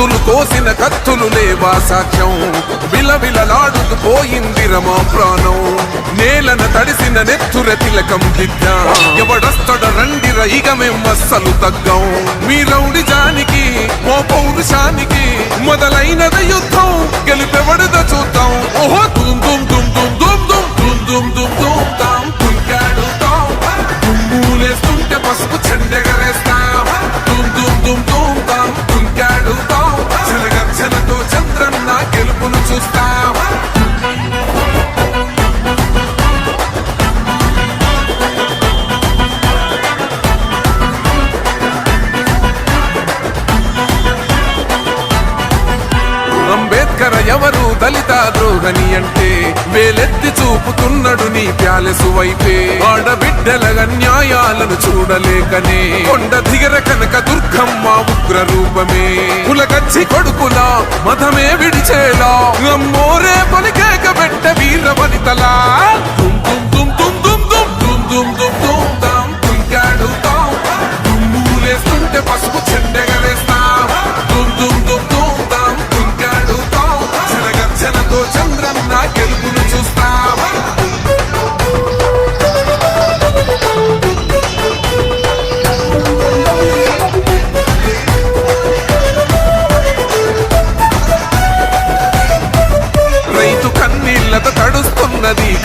కత్తులు కోసిన కత్తులు లేవా సాక్ష్యం విలవిలలాడుతూ పోయింది రమా ప్రాణం నేలన తడిసిన నెత్తుర తిలకం దిద్ద ఎవడొస్తడ రండి ఇక మేమస్సలు తగ్గం మీ రౌడి జానికి ఓ పౌరుషానికి మొదలైనద యుద్ధం గెలిపెవడద చూద్దాం ఓహో దుమ్ దుమ్ దుమ్ దుమ్ దుమ్ దుమ్ దుమ్ దుమ్ దుమ్ దుమ్ తాం దుంకాడు తాం దుమ్ములేస్తుంటే పసుపు చెండెగరేస్తాం చంద్రన్న గెలుపును అంబేద్కర్ ఎవరు దళిత ద్రోహని అంటే వేలెత్తి చూపుతున్నాడు నీ ప్యాలెసు వైపే. ఆడబిడ్డల అన్యాయాలను చూడలేకనే కొండ దిగర కనుక దుర్గం ఉగ్ర రూపమే. కులగచ్చి కొడుకుల మతమే విడిచేలా. అమ్మోరే పలికేక పెట్ట వీర వనితలా